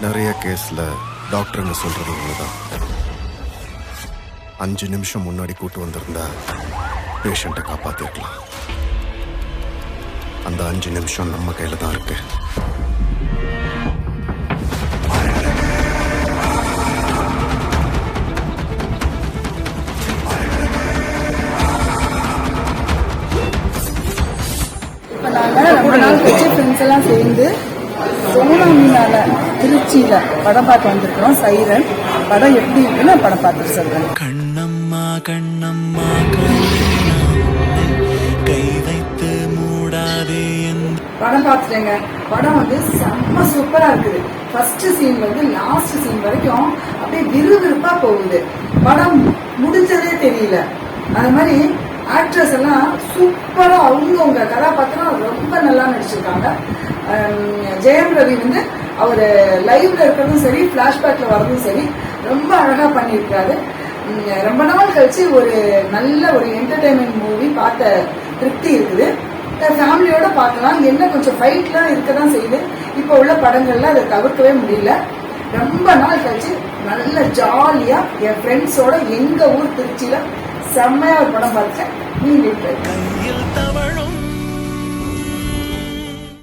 நிறைய கேஸில் டாக்டருங்க சொல்கிறது தான் அஞ்சு நிமிஷம் முன்னாடி கூட்டு வந்திருந்தா பேஷண்ட்டை காப்பாற்றிருக்கலாம் அந்த அஞ்சு நிமிஷம் நம்ம கையில் தான் இருக்கு. இப்போ நாங்கள் ரொம்ப நாள் கழிச்சு ஃப்ரெண்ட்ஸ் எல்லாம் சேர்ந்து சோனாமினால திருச்சியில் படம் பார்க்க வந்திருக்கிறோம். சைரன். படம் எப்படி இருக்குன்னு படம் பார்த்துட்டு சொல்கிறேன் கண்ணம்மா கண்ணம்மா கண்ணா கை வைத்து மூடாதே படம் பார்த்துட்டேங்க. படம் வந்து செம்ம சூப்பரா இருக்குது. ஃபர்ஸ்ட் சீன் வந்து லாஸ்ட் சீன் வரைக்கும் அப்படியே விறுவிறுப்பா போகுது. படம் முடிஞ்சதே தெரியல. அது மாதிரி ஆக்ட்ரஸ் எல்லாம் சூப்பரா அவங்கவுங்க கதாபாத்திரம் ரொம்ப நல்லா நடிச்சிருக்காங்க. ஜெயம் ரவி வந்து அவர் லைவ்ல இருக்கிறதும் சரி பிளாஷ்பேக்ல வர்றதும் சரி ரொம்ப அழகா பண்ணியிருக்காரு. ரொம்ப நாள் கழிச்சு ஒரு நல்ல ஒரு என்டர்டைன்மெண்ட் மூவி பார்த்த திருப்தி இருக்குது. ஃபேமிலியோட பார்க்கலாம். என்ன கொஞ்சம் ஃபைட்லாம் இருக்க தான் செய்யுது. இப்போ உள்ள படங்கள்ல அதை தவிர்க்கவே முடியல. ரொம்ப நாள் கழிச்சு நல்ல ஜாலியா என் ஃப்ரெண்ட்ஸோட எங்க ஊர் திருச்சியில செம்மையா ஒரு படம் பார்த்தேன் நீங்க